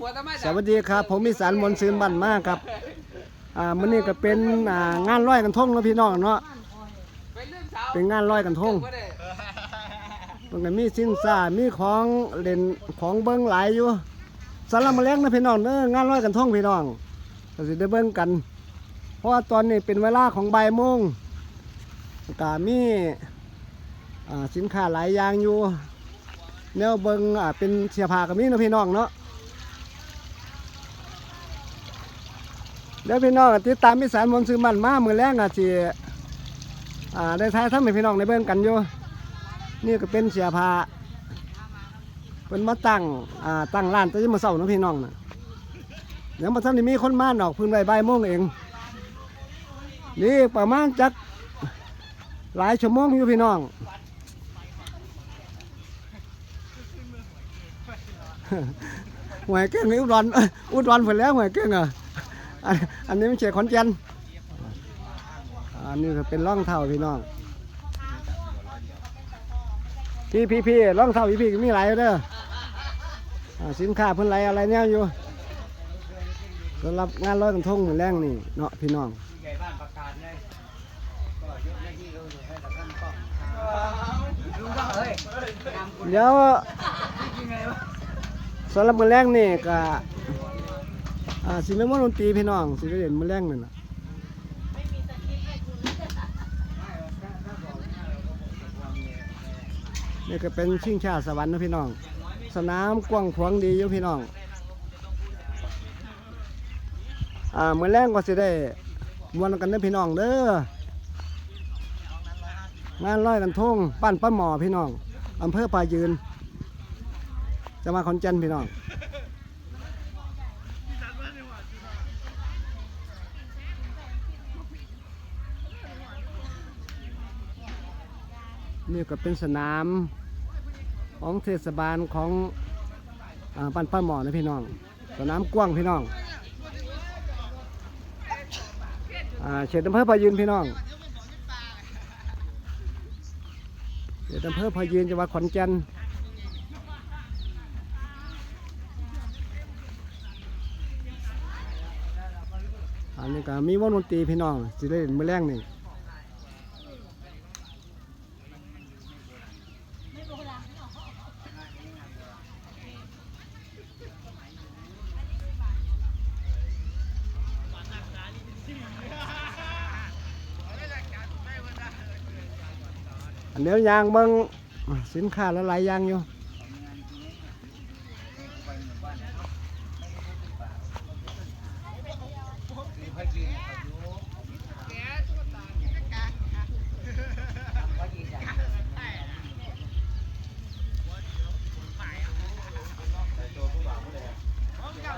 หัวตะมาสวัสดีครับ ผมมีสารมนต์ซืนบันมากครับ อ่ามื้อนี้ก็เป็นอ่างานร้อยกันทงเนาะพี่น้องเนาะไปเรื่องสาวเป็นงานร้อยกันทงบ่ได้มันก็มีสินซ่ามีของเล่นของเบิ่งหลายอยู่สารบมาแรงนะพี่น้องเด้องานร้อยกันทงพี่น้องก็สิได้เบิ่งกัน เพราะว่าตอนนี้เป็นเวลาของบ่ายโมงก็มีอ่าสินค้าหลายอย่างอยู่แนวเบิ่งอ่าเป็นเสื้อผ้าก็มีเนาะพี่น้องเนาะ เดี๋ยวพี่น้องติดตามมิสารมนต์ซื้อมันมามือแรงอะสิอ่าได้ทายทำให้พี่น้องได้เบิ่งกันอยู่นี่ก็เป็นเสียผ้าเป็นมาตั้งอ่าตั้งร้านแต่ยังมาเศร้านะพี่น้องนะเดี๋ยวมาทำนี่มีคนมาหนอกพื้นใบใบายโมงเอง นี่ประมาณจักหลายชั่วโมงอยู่พี่น้องหวยเก่งอุดรอุดรเพิ่นแล้วหวยเก่งอะ อันนี้มันเชียขอนแก่นอันนี้ก็เป็นร่องเท้าพี่น้อง พี่พี่พี่ร่องเท้าพี่พี่มีหลายเด้อสินค้าเพิ่นไหลายอะไรเนี่ยอยู่สำหรับงานร้อยกระทงเหมือแรงนี่เนาะพี่น้องเดี๋ยวสำหรับมือแรงนี่ก็ อ่าสิเป็นมดนตรีพี่น้องสิได้เล่นมือแรงนั่นน่ะนี่ก็เป็นชิงชาสวรรค์นะพี่น้อง สนามกว้างขวางดีอยู่พี่น้อง อ่ามือแรงก็สิได้มวนกันเด้พี่น้องเด้องานร้อยกันทงป้านป้าหมอพี่น้องอำเภอปายืน จะมาขอนแก่นพี่น้อง นี่ก็เป็นสนามของเทศบาลของอบ้านป้าหมอนะพี่น้อง สนามกว้างพี่น้องอ่าเขตอำเภอพายืนพี่น้องเขตอำเภอพายืนจังหวัดขอนแก่นอันนี้ก็มีวงดนตรีพี่น้องสิเล่นมือแรงนี่อัน เดี๋ยวยางเบิ่งสินค้าละลายยางอยู่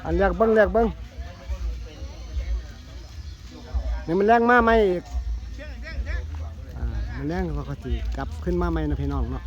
อันแรกเบิ้งแรกเบิ้งนี่มันแรงมากไหมอีกอ่า มันแรงปกติกลับขึ้นมาใหม่นะพี่น้องเนาะ